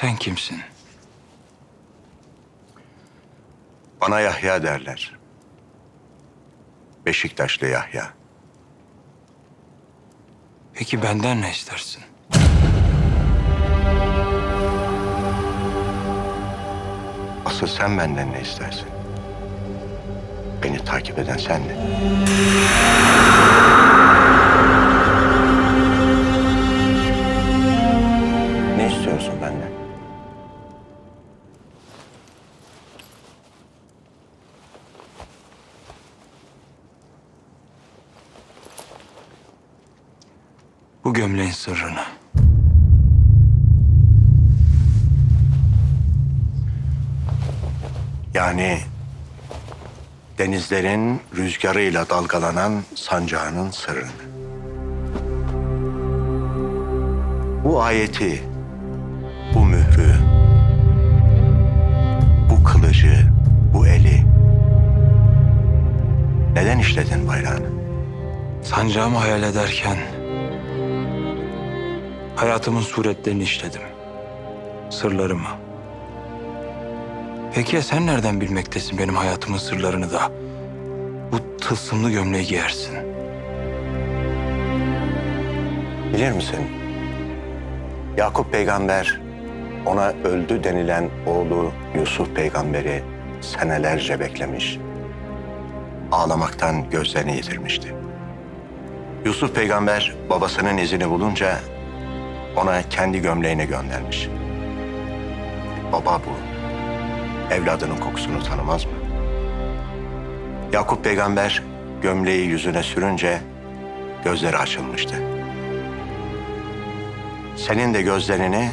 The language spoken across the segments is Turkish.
Sen kimsin? Bana Yahya derler. Beşiktaşlı Yahya. Peki benden ne istersin? Asıl sen benden ne istersin? Beni takip eden sendin. Bu gömleğin sırrını. Yani denizlerin rüzgarıyla dalgalanan sancağının sırrını. Bu ayeti, bu mührü, bu kılıcı, bu eli neden işledin bayrağını? Sancağımı hayal ederken hayatımın suretlerini işledim. Sırlarımı. Peki ya sen nereden bilmektesin benim hayatımın sırlarını da? Bu tılsımlı gömleği giyersin. Bilir misin? Yakup peygamber ona öldü denilen oğlu Yusuf peygamberi senelerce beklemiş. Ağlamaktan gözlerini yitirmişti. Yusuf peygamber babasının izini bulunca ona kendi gömleğini göndermiş. Baba bu. Evladının kokusunu tanımaz mı? Yakup peygamber gömleği yüzüne sürünce gözleri açılmıştı. Senin de gözlerini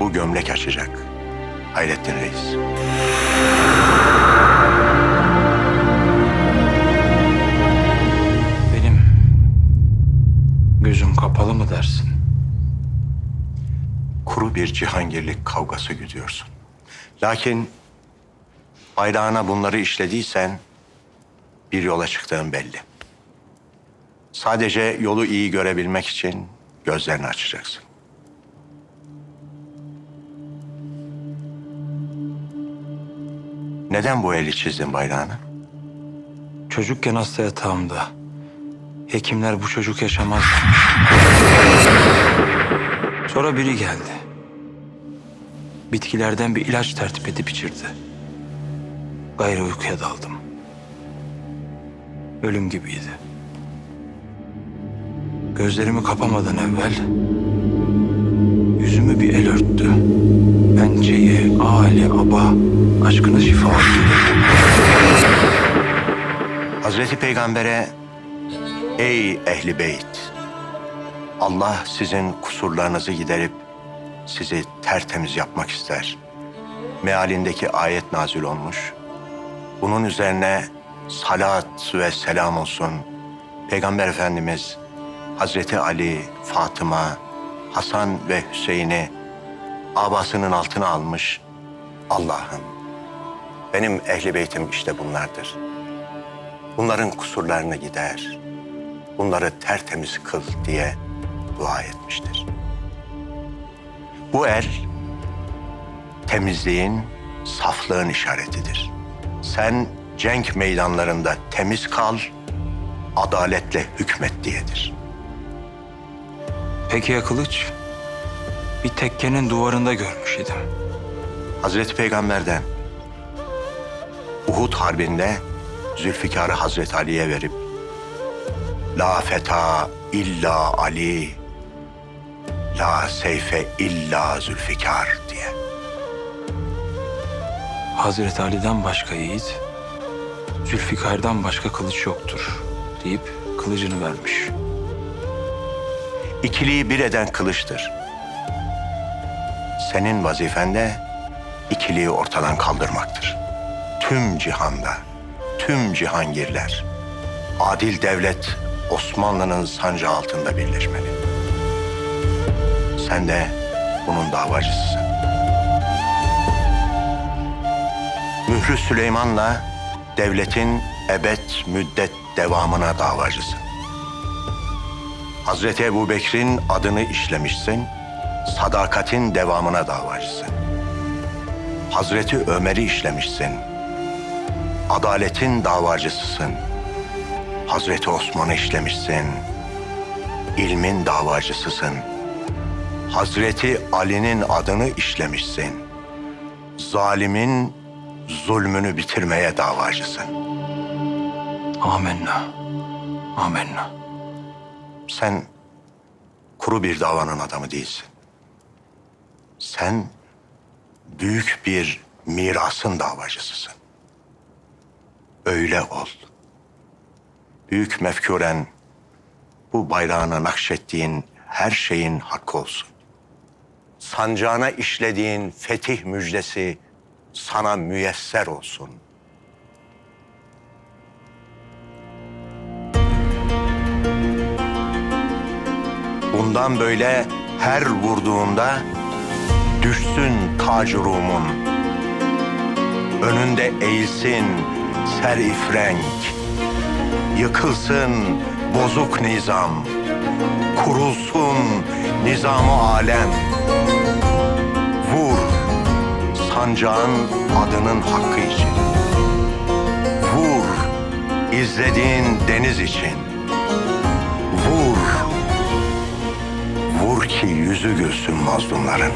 bu gömlek açacak. Hayrettin Reis. Benim gözüm kapalı mı dersin? Kuru bir cihangirlik kavgası güdüyorsun. Lakin bayrağına bunları işlediysen bir yola çıktığın belli. Sadece yolu iyi görebilmek için gözlerini açacaksın. Neden bu eli çizdin bayrağına? Çocukken hasta yatağımda. Hekimler bu çocuk yaşamaz. Sonra biri geldi. Bitkilerden bir ilaç tertip edip içirdi. Gayrı uykuya daldım. Ölüm gibiydi. Gözlerimi kapamadan evvel yüzümü bir el örttü. Pençeyi, Ali, aba, aşkına şifa dedi. Hazreti Peygamber'e ey ehli beyt Allah sizin kusurlarınızı giderip sizi tertemiz yapmak ister. Mealindeki ayet nazil olmuş. Bunun üzerine salat ve selam olsun. Peygamber Efendimiz Hazreti Ali, Fatıma, Hasan ve Hüseyin'i abasının altına almış. Allah'ım benim ehli beytim işte bunlardır. Bunların kusurlarını gider. Bunları tertemiz kıl diye dua etmiştir. Bu el temizliğin, saflığın işaretidir. Sen cenk meydanlarında temiz kal, adaletle hükmet diyedir. Peki ya kılıç? Bir tekkenin duvarında görmüş idim. Hazreti Peygamber'den Uhud Harbi'nde Zülfikar'ı Hazreti Ali'ye verip La feta illa Ali La seyfe illa Zülfikar diye. Hazreti Ali'den başka yiğit, Zülfikar'dan başka kılıç yoktur deyip kılıcını vermiş. İkiliyi bir eden kılıçtır. Senin vazifen de ikiliyi ortadan kaldırmaktır. Tüm cihanda, tüm cihangirler, adil devlet Osmanlı'nın sancı altında birleşmeli. Sen de bunun davacısısın. Mührü Süleyman'la devletin ebed müddet devamına davacısın. Hazreti Ebu Bekir'in adını işlemişsin. sadakatin devamına davacısın. Hazreti Ömer'i işlemişsin. Adaletin davacısısın. Hazreti Osman'ı işlemişsin. İlmin davacısısın. Hazreti Ali'nin adını işlemişsin. Zalimin zulmünü bitirmeye davacısın. Amenna. Amenna. Sen kuru bir davanın adamı değilsin. Sen büyük bir mirasın davacısısın. Öyle ol. Büyük mefkuren bu bayrağına nakşettiğin her şeyin hakkı olsun. Sancağına işlediğin fetih müjdesi sana müyesser olsun. Bundan böyle her vurduğunda düşsün tac Rum'un. Önünde eğilsin serif renk. Yıkılsın bozuk nizam. Kurulsun nizamı alem. Sancağın adının hakkı için. Vur izlediğin deniz için. Vur Vur ki yüzü gülsün mazlumların.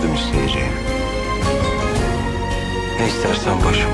Yardım isteyeceğim. Ne istersen başım.